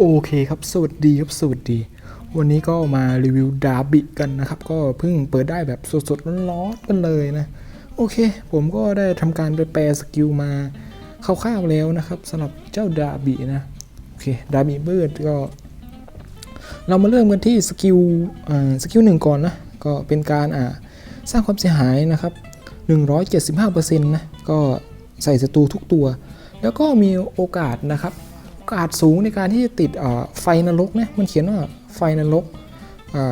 โอเคครับ สวัสดีครับ สวัสดี วันนี้ก็มารีวิวดาบิกันนะครับ ก็เพิ่งเปิดได้แบบสดๆร้อนๆกันเลยนะ โอเค ผมก็ได้ทำการไปแปลสกิลมาคร่าวๆแล้วนะครับสำหรับเจ้าดาบินะ โอเค ดาบิเบิร์ดก็ เรามาเริ่มกันที่สกิลอ่าสกิลหนึ่งก่อนนะ ก็เป็นการอ่าสร้างความเสียหายนะครับ 175%นะ ก็ใส่ศัตรูทุกตัว แล้วก็มีโอกาสนะครับ อกาสสูงในการที่จะติดไฟนรกนะมันเขียนว่าไฟนรก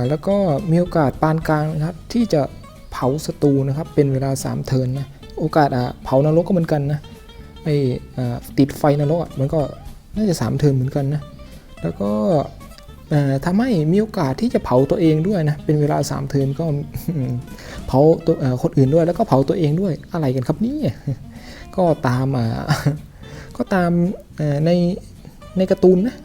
แล้วก็มีโอกาสปานกลางนะครับที่จะเผาศัตรูนะครับเป็นเวลา 3 เทินนะโอกาสเผานรกก็เหมือนกันนะไอติดไฟนรกมันก็น่าจะ 3 เทินเหมือนกันนะแล้วก็อ่าทำให้มีโอกาสที่จะเผาตัวเองด้วยนะเป็นเวลา 3 เทินก็เผาตัวคนอื่นด้วยแล้วก็เผาตัวเองด้วยอะไรกันครับนี่ก็ตามก็ตามใน ในการ์ตูนนะ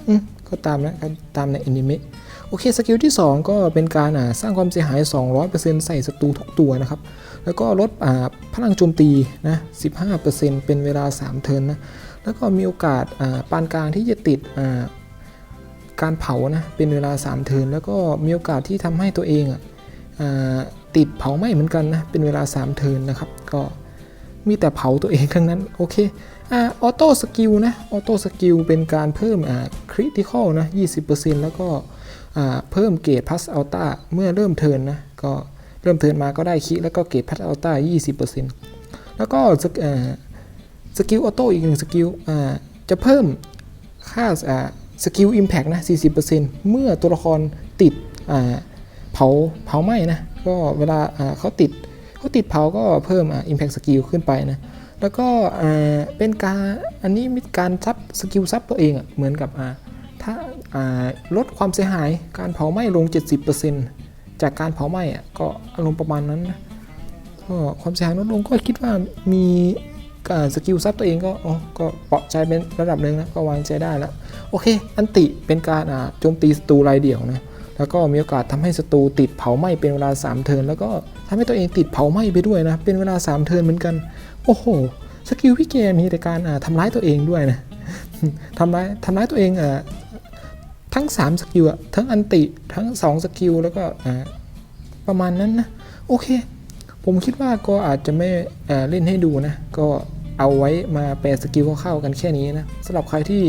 ก็ตามนะตามในอนิเมะโอเคสกิลที่ 2 ก็เป็นการอ่าสร้างความเสียหาย 200%ใส่ศัตรูทุกตัวนะครับ แล้วก็ลดอ่าพลังโจมตีนะ 15%เป็นเวลา 3 เทิร์นนะ แล้วก็มีโอกาสอ่าปานกลางที่จะติดอ่าการเผานะเป็นเวลา 3 เทิร์นแล้วก็มีโอกาสที่ทำให้ตัวเองอ่าติดเผาไหม้เหมือนกันนะเป็นเวลา 3 เทิร์นนะครับ ก็มีแต่เผาตัวเองทั้งนั้นโอเค ออโต้สกิลนะออโต้สกิลเป็นการเพิ่มคริติคอลนะ 20%แล้วก็เพิ่มเกรดพัสอัลต้าเมื่อเริ่มเทินนะ ก็เริ่มเทินมาก็ได้คิแล้วก็เกรดพัสอัลต้า 20%แล้วก็สสกิลออโต้อีกหนึ่งสกิลจะเพิ่มค่าสกิลอิมแพกนะ 40%เมื่อตัวละครติดเผาเผาไหม้นะ ก็เวลาเขาติดเขาติดเผาก็เพิ่มอิมแพกสกิลขึ้นไปนะ แล้วก็เป็นการอันนี้มีการซับสกิลซับตัวเองอะเหมือนกับถ้าาลดความเสียหายการเผาไหม้ลง 70%จากการเผาไหม้อะก็อารมณ์ประมาณนั้นก็ความเสียหายลดลงก็คิดว่ามีสกิลซับตัวเองก็อ๋อก็เปาะใจเป็นระดับหนึ่งนะก็วางใจได้แล้วโอเค อันติเป็นการโจมตีศัตรูรายเดี่ยวนะแล้วก็มีโอกาสทำให้ศัตรูติดเผาไหม้เป็นเวลา 3 เทิร์นแล้วก็ทำให้ตัวเองติดเผาไหม้ไปด้วยนะเป็นเวลา 3 เทิร์นเหมือนกัน โอ้โห สกิลพี่เกมมีแต่การอ่าทำร้ายตัวเองด้วยนะทำร้ายทำร้ายตัวเองอ่าทั้ง 3 สกิลทั้งอันติ ทั้ง 2 สกิล แล้วก็ประมาณนั้นนะ โอเค ผมคิดว่าก็อาจจะไม่เล่นให้ดูนะ ก็เอาไว้มาแปลสกิลเข้าๆกันแค่นี้นะสำหรับใครที่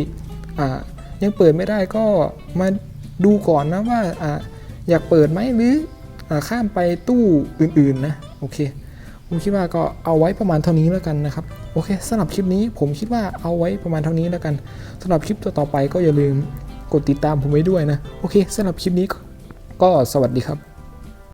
ยังเปิดไม่ได้ก็มาดูก่อนนะว่าออยากเปิดไหมหรืออข้ามไปตู้อื่นๆนะ โอเค ผมคิดว่าก็เอาไว้ประมาณเท่านี้แล้วกันนะครับ โอเคสำหรับคลิปนี้ผมคิดว่าเอาไว้ประมาณเท่านี้แล้วกันสำหรับคลิปต่อๆไปก็อย่าลืมกดติดตามผมไว้ด้วยนะ โอเคสำหรับคลิปนี้ก็ก็สวัสดีครับ